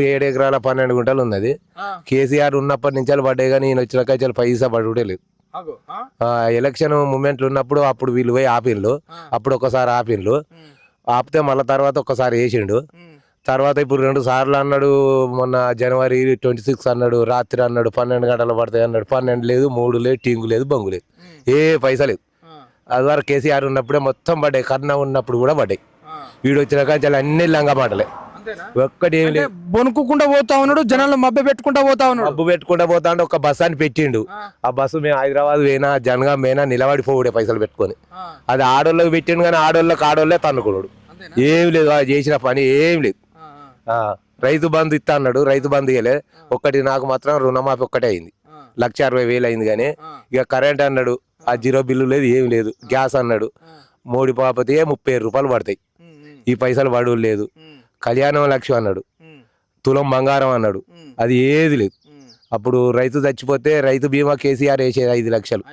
ఏడు ఎకరాల పన్నెండు గుంటలు ఉన్నది. కేసీఆర్ ఉన్నప్పటి నుంచి పడ్డాయి కానీ ఈయన వచ్చిన కాచాలు పైసా పడుడే లేదు. ఎలక్షన్ మూమెంట్లు ఉన్నప్పుడు అప్పుడు వీళ్ళు పోయి ఆపిన్లు అప్పుడు ఒకసారి ఆపిన్లు ఆపితే మళ్ళీ తర్వాత ఒక్కసారి వేసిండు. తర్వాత ఇప్పుడు రెండు సార్లు అన్నాడు మొన్న జనవరి ట్వంటీ సిక్స్ అన్నాడు రాత్రి అన్నాడు పన్నెండు గంటలు పడతాయి అన్నాడు. పన్నెండు లేదు మూడు లేదు టింగు లేదు బంగు లేదు. ఏ పైసా లేదు. అది వరకు కేసీఆర్ ఉన్నప్పుడే మొత్తం పడ్డాయి కర్ణ ఉన్నప్పుడు కూడా పడ్డాయి. వీడు వచ్చిన కాంచాలు అన్ని లంగా మాటలే. ఒక్కటి ఏమి లేదు. బొనుక్కుండా పోతా ఉన్నాడు జనాలు మభ్య పెట్టుకుంటా పోతా ఉన్నాడు. డబ్బు పెట్టుకుంటా పోతా అంటే ఒక బస్సు అని పెట్టిండు. ఆ. బస్సు మేము హైదరాబాద్ పోయినా జనగాం పోయినా నిలబడి పోవుడే పైసలు పెట్టుకొని. అది ఆడోళ్ళకి పెట్టిండు కానీ ఆడోళ్ళకి ఆడోళ్ళే తన్నుకున్నాడు. ఏం లేదు ఆ చేసిన పని ఏం లేదు. రైతు బంధు ఇస్తా అన్నాడు రైతు బంధు ఇవ్వలే ఒక్కటి నాకు మాత్రం రుణమాఫీ ఒక్కటే అయింది. లక్ష అరవై వేలు అయింది కానీ ఇక కరెంట్ అన్నాడు ఆ జీరో బిల్లు లేదు ఏం లేదు. గ్యాస్ అన్నాడు మోడీ పాపతే ముప్పై రూపాయలు పడతాయి. ఈ పైసలు పడు లేదు కళ్యాణం లక్ష్యం అన్నాడు. తులం బంగారం అన్నాడు. అది ఏది లేదు. అప్పుడు రైతు చచ్చిపోతే రైతు బీమా కేసీఆర్ వేసేది ఐదు లక్షలు.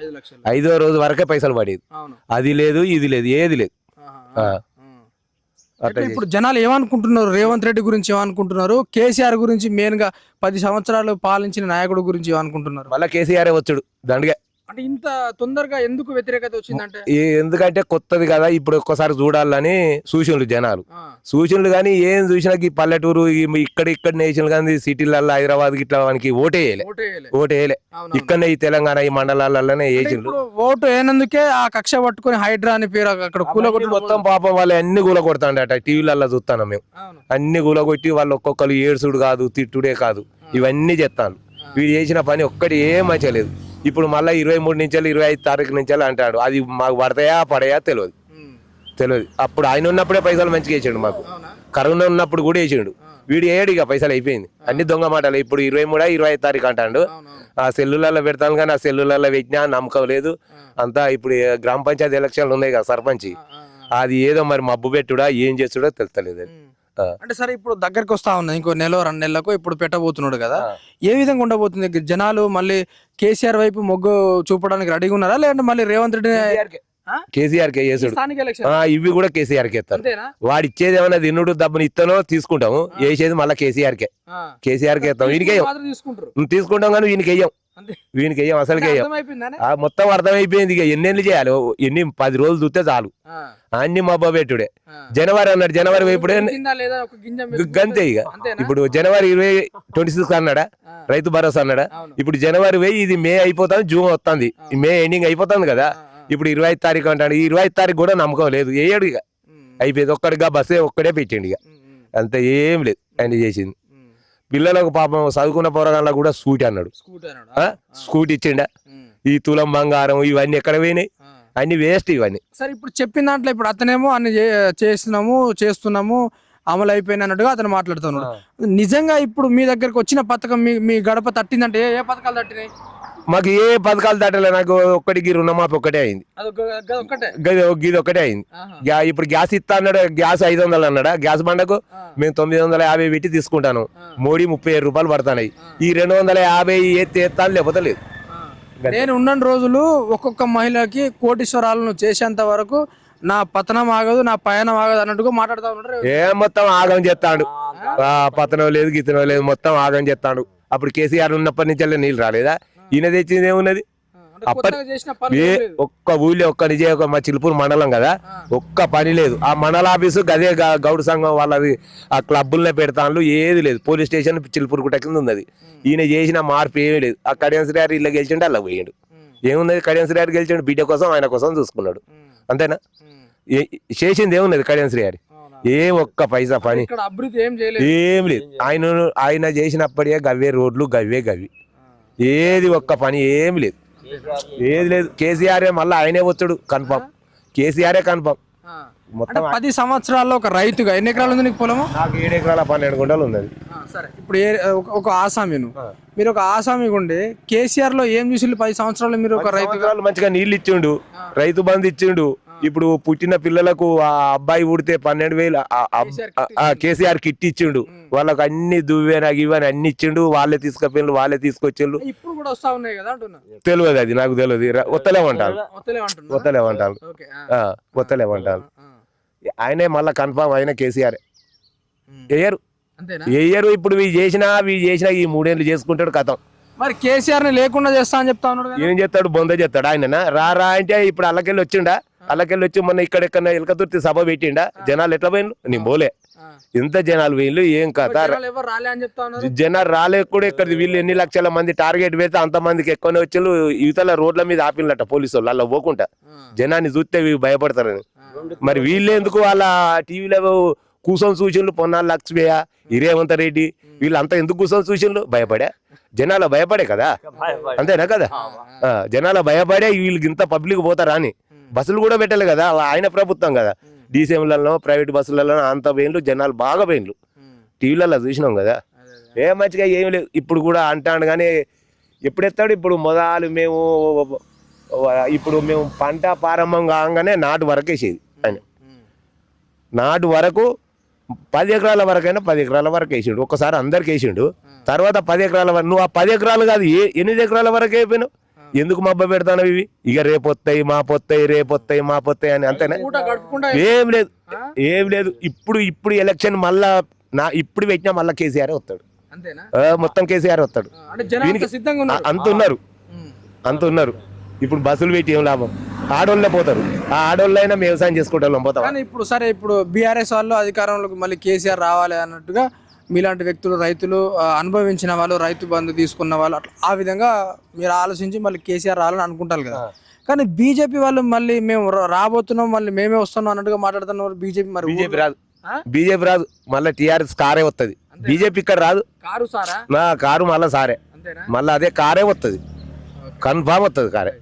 ఐదు రోజు వరకే పైసలు పడేది. అది లేదు ఇది లేదు ఏది లేదు. ఇప్పుడు జనాలు ఏమనుకుంటున్నారు? రేవంత్ రెడ్డి గురించి ఏమనుకుంటున్నారు? కేసీఆర్ గురించి మెయిన్గా పది సంవత్సరాలు పాలించిన నాయకుడు గురించి ఏమనుకుంటున్నారు? మళ్ళా కేసీఆర్ వచ్చాడు. దండగా. అంటే ఇంత తొందరగా ఎందుకు వ్యతిరేకత వచ్చిందంటే? ఎందుకంటే కొత్తది కదా ఇప్పుడు ఒక్కసారి చూడాలని సూచనలు జనాలు. సూచనలు కానీ ఏం చూసినా ఈ పల్లెటూరు ఇక్కడ ఇక్కడ నేషనల్ కానీ సిటీలలో హైదరాబాద్ ఇట్లా వానికి ఓటేయలే ఓటేయలే. ఇక్కడనే ఈ తెలంగాణ ఈ మండలాలలోనే వేసిండ్రు. ఓటు అయినందుకే ఆ కక్ష పట్టుకొని హైడ్రా అని పేరు అక్కడ కూలగొట్టి మొత్తం పాపం వాళ్ళు అన్ని కూల కొడతాండట. టీవీలలో చూస్తాను మేము. అన్ని కూల కొట్టి వాళ్ళు ఒక్కొక్కరు ఏడ్సుడు కాదు తిట్టుడే కాదు. ఇవన్నీ చెప్తాను వీడు చేసిన పని ఒక్కటి ఏం మంచలేదు ఇప్పుడు మళ్ళీ ఇరవై మూడు నుంచి ఇరవై ఐదు తారీఖు నుంచి అంటాడు. అది మాకు పడతాయా పడయా తెలియదు. తెలియదు. అప్పుడు ఆయన ఉన్నప్పుడే పైసలు మంచిగా వేసాడు మాకు. కరోనా ఉన్నప్పుడు కూడా వేసాడు. వీడు ఏడు ఇక పైసలు అయిపోయింది. అన్ని దొంగ మాటలు. ఇప్పుడు ఇరవై మూడా ఇరవై ఐదు తారీఖు అంటాడు. ఆ సెల్లులలో పెడతాను కానీ ఆ సెల్లులలో పెట్టినా నమ్మకం లేదు. అంతా ఇప్పుడు గ్రామ పంచాయతీ ఎలక్షన్లు ఉన్నాయి కదా సర్పంచ్. అది ఏదో మరి మబ్బు పెట్టుడా ఏం చేస్తుడో తెలుస్తలేదు. అంటే సరే ఇప్పుడు దగ్గరికి వస్తా ఉన్నాయి ఇంకో నెల రెండు నెలలకు ఇప్పుడు పెట్టబోతున్నాడు కదా. ఏ విధంగా ఉండబోతుంది? జనాలు మళ్ళీ కేసీఆర్ వైపు మొగ్గు చూపడానికి రెడీగా ఉన్నారా? లేదంటే మళ్ళీ రేవంత్ రెడ్డి? కేసీఆర్ కే చేసుడు ఇవి కూడా కేసీఆర్ కే అంతేనా? వాడు ఇచ్చేది ఏమైనా తిన్నుడు దబ్బుని ఇస్తానో తీసుకుంటాము. వేసేది మళ్ళీ కేసీఆర్ కే. కేసీఆర్ కే ఇస్తాం నువ్వు తీసుకుంటాం కానీ అంతే వీనికి వేయం అసలుకి వేయం మొత్తం అర్థమైపోయింది ఇక ఎన్నెన్ని చేయాలి? ఎన్ని పది రోజులు చూస్తే చాలు. అన్ని మబ్బ పెట్టుడే. జనవరి అన్నాడు జనవరి ఇప్పుడే గంతే ఇక? ఇప్పుడు జనవరి ఇరవై ట్వంటీ సిక్స్ అన్నాడా. రైతు భరోసా అన్నాడా. ఇప్పుడు జనవరి వెయ్యి ఇది మే అయిపోతుంది జూన్ వస్తుంది. మే ఎండింగ్ అయిపోతుంది కదా. ఇప్పుడు ఇరవై ఐదు తారీఖు అంటాడు. ఈ ఇరవై ఐదు తారీఖు కూడా నమ్మకం లేదు. వేయడు ఇక. అయిపోయింది ఒక్కడిగా బస్సే ఒక్కడే పెట్టిండు ఇక. అంత ఏం లేదు. ఆయన చేసింది. పిల్లలకు పాపం చదువుకున్న పోరగాళ్ళకు కూడా స్కూటీ అన్నాడు? స్కూటీ ఇచ్చిండా? ఈ తులం బంగారం ఇవన్నీ ఎక్కడ పోయినాయి. అన్ని వేస్ట్ ఇవన్నీ. సరే ఇప్పుడు చెప్పిన దాంట్లో ఇప్పుడు అతనేమో అన్ని చేస్తున్నాము చేస్తున్నాము అమలు అయిపోయింది అన్నట్టుగా అతను మాట్లాడుతున్నాడు. నిజంగా ఇప్పుడు మీ దగ్గరకు వచ్చిన పథకం మీ మీ గడప తట్టిందంటే ఏ పథకాలు తట్టినాయి? మాకు ఏ పథకాలు దాటలే నాకు ఒక్కడికి రుణమాఫీ ఒక్కటే అయింది. అది ఒక- ఒక్కటే? గది గది ఒకటే అయింది. ఇప్పుడు గ్యాస్ ఇస్తా అన్నాడు గ్యాస్ ఐదు వందలు అన్నాడా? గ్యాస్ బండకు. మేము తొమ్మిది వందల యాభై పెట్టి తీసుకుంటాను. మోడీ ముప్పై ఏడు రూపాయలు పడుతున్నాయి. ఈ రెండు వందల యాభై ఎత్తి ఎత్తాను లేకపోతే లేదు. నేను ఉన్న రోజులు ఒక్కొక్క మహిళకి కోటీశ్వరాలను చేసేంత వరకు నా పతనం ఆగదు నా పయనం ఆగదు అన్నట్టుగా మాట్లాడుతా ఉన్నారు ఏ మొత్తం ఆగం చేస్తాడు. ఆ పతనం లేదు గీతనం లేదు మొత్తం ఆగం చేస్తాడు. అప్పుడు కేసీఆర్ ఉన్నప్పటి నుంచి వెళ్ళి నీళ్ళు రాలేదా? ఈయన తెచ్చింది ఏమున్నది? లేదు. ఒక్క ఊళ్ళో ఒక్క నిజే ఒక మా చిలుపూరు మండలం కదా. ఒక్క పని లేదు. ఆ మండల ఆఫీసు గదే గౌడ సంఘం వాళ్ళది ఆ క్లబ్బులనే పెడతాను ఏది లేదు. పోలీస్ స్టేషన్ చిలుపూరు గుట్ట కింద ఉన్నది. ఈయన చేసిన మార్పు ఏమీ లేదు. ఆ కడియన్స్ గారు ఇల్లు గెలిచిండు అలా పోయాడు. ఏమున్నది? కడియన్స్ గారు గెలిచాడు బిడ్డ కోసం ఆయన కోసం చూసుకున్నాడు. అంతేనా? చేసింది ఏమున్నది కడియన్స్ గారి. ఏ ఒక్క పైసా పని. ఏం లేదు. ఆయన ఆయన చేసినప్పటికే గవ్వే రోడ్లు గవ్వే గవి. ఏది ఒక్క పని ఏమి లేదు. ఏది లేదు. కేసీఆర్ మళ్ళీ ఆయనే వచ్చాడు కన్ఫామ్. కేసీఆరే కన్ఫామ్. మొత్తం పది సంవత్సరాల్లో ఒక రైతుగా ఎన్ని ఎకరాలు ఉంది నీకు పొలము? నాకు ఏడు ఎకరాల పన్నెండు గుంటలు ఉన్నది. సరే. ఇప్పుడు ఏ ఒక- ఆసామీను. మీరు ఒక ఆసామి ఉండే కేసీఆర్లో ఏం చూసి పది సంవత్సరాలు మీరు ఒక సంవత్సరాలు మంచిగా నీళ్ళు ఇచ్చిండు రైతు బంధు ఇచ్చిండు ఇప్పుడు పుట్టిన పిల్లలకు ఆ అబ్బాయి ఉడితే పన్నెండు వేలు కేసీఆర్ కిట్ ఇచ్చిండు. వాళ్ళకి అన్ని దువ్వేనా గివ్వని అన్ని ఇచ్చిండు. వాళ్ళే తీసుకుపోయిండు వాళ్ళే తీసుకొచ్చిండు. తెలియదు అది నాకు తెలియదు రా- ఒత్తలేమంటాను వస్తలేమంటున్నా ఒత్తలేమంటాను ఓకే ఆ, ఒత్తలేమంటాను ఆయనే మళ్ళా కన్ఫామ్ ఆయన కేసీఆర్. వేయరు వేయరు ఇప్పుడు ఇవి చేసినా ఇవి చేసినా ఈ మూడేళ్ళు చేసుకుంటాడు కథం. మరి కేసీఆర్ని లేకుండా చేస్తా అని చెప్తా ఉన్నాడు ఏం చేస్తాడు? బొంద చేస్తాడు ఆయన రా రా అంటే ఇప్పుడు అల్లకెళ్ళి వచ్చిండా? అల్లకెళ్ళి వచ్చి మొన్న ఇక్కడ ఎక్కడ ఎలకతుర్తి సభ పెట్టిండా? జనాలు ఎట్లా పోయిండు నేను పోలే. ఎంత జనాలు పోయిండు ఏం కథ? జనాలు ఎవరు రాలే అని చెప్తా ఉన్నారు? జనాలు రాలేక కూడా ఇక్కడ వీళ్ళు ఎన్ని లక్షల మంది టార్గెట్ పెడితే అంత మందికి ఎక్కువనే వచ్చి యువతల రోడ్ల మీద ఆపిల్లట పోలీసు వాళ్ళు అలా పోకుండా. జనాన్ని చూస్తే వీళ్ళు భయపడతారని. మరి వీళ్ళు ఎందుకు వాళ్ళ టీవీలో కూర్చొని చూసిండ్రు? పొన్నాలు లక్ష్మయ్య హిరేవంత రెడ్డి. వీళ్ళంతా ఎందుకు కూర్చొని చూసిండ్రు? భయపడే. జనాల భయపడే కదా? అంతేనా కదా? ఆ, జనాల భయపడే వీళ్ళకి ఇంత పబ్లిక్ పోతారా అని. బస్సులు కూడా పెట్టాలి కదా. ఆయన ప్రభుత్వం కదా. డీసీఎంలలో ప్రైవేట్ బస్సులలో అంత పోయిండ్రు జనాలు బాగా ఉమ్. టీవీలలో చూసినాం కదా. ఏ మంచిగా ఏం లేదు. ఇప్పుడు కూడా అంటాడు కానీ ఎప్పుడు ఎత్తాడు? ఇప్పుడు మొదలు మేము ఇప్పుడు మేము పంట ప్రారంభం కాగానే నాటు వరకు వేసేది ఆయన. నాటు వరకు పది ఎకరాల వరకైనా పది ఎకరాల వరకు వేసిండు. ఒకసారి అందరికి వేసిండు. తర్వాత పది ఎకరాల వరకు నువ్వు ఆ పది ఎకరాలు కాదు ఏ ఎనిమిది ఎకరాల వరకు అయిపోయినావు ఎందుకు మబ్బ పెడతాను ఇవి? ఇక రేపు వస్తాయి మా పొత్తాయి రేపు వస్తాయి మా పొత్తాయి అని అంతేనా? ఏం లేదు? ఏం లేదు. ఇప్పుడు ఇప్పుడు ఎలక్షన్ మళ్ళా నా ఇప్పుడు పెట్టినా మళ్ళా కేసీఆర్ వస్తాడు. మొత్తం కేసీఆర్ వస్తాడు. అంత ఉన్నారు. అంత ఉన్నారు. ఇప్పుడు బస్సులు పెట్టి ఏం లాభం? ఆడోళ్ళే పోతారు. ఆ ఆడోళ్ళైనా వ్యవసాయం చేసుకుంటాం పోతాం ఇప్పుడు సరే ఇప్పుడు బీఆర్ఎస్ వాళ్ళు అధికారంలోకి మళ్ళీ కేసీఆర్ రావాలి అన్నట్టుగా మీలాంటి వ్యక్తులు రైతులు అనుభవించిన వాళ్ళు రైతు బంధు తీసుకున్న వాళ్ళు అట్లా ఆ విధంగా మీరు ఆలోచించి మళ్ళీ కేసీఆర్ రావాలని అనుకుంటారు కదా. కానీ బీజేపీ వాళ్ళు మళ్ళీ మేము రాబోతున్నాం మళ్ళీ మేమే వస్తున్నాం అన్నట్టుగా మాట్లాడుతున్నారు బీజేపీ మరి బీజేపీ రాదు? బీజేపీ రాదు. మళ్ళీ టీఆర్ఎస్ కారే వస్తుంది బీజేపీ ఇక్కడ రాదు. కారు సారా? నా కారు మళ్ళా సారే. అంతేనా? మళ్ళీ అదే కారే వస్తుంది కన్ఫామ్ వస్తుంది కారే.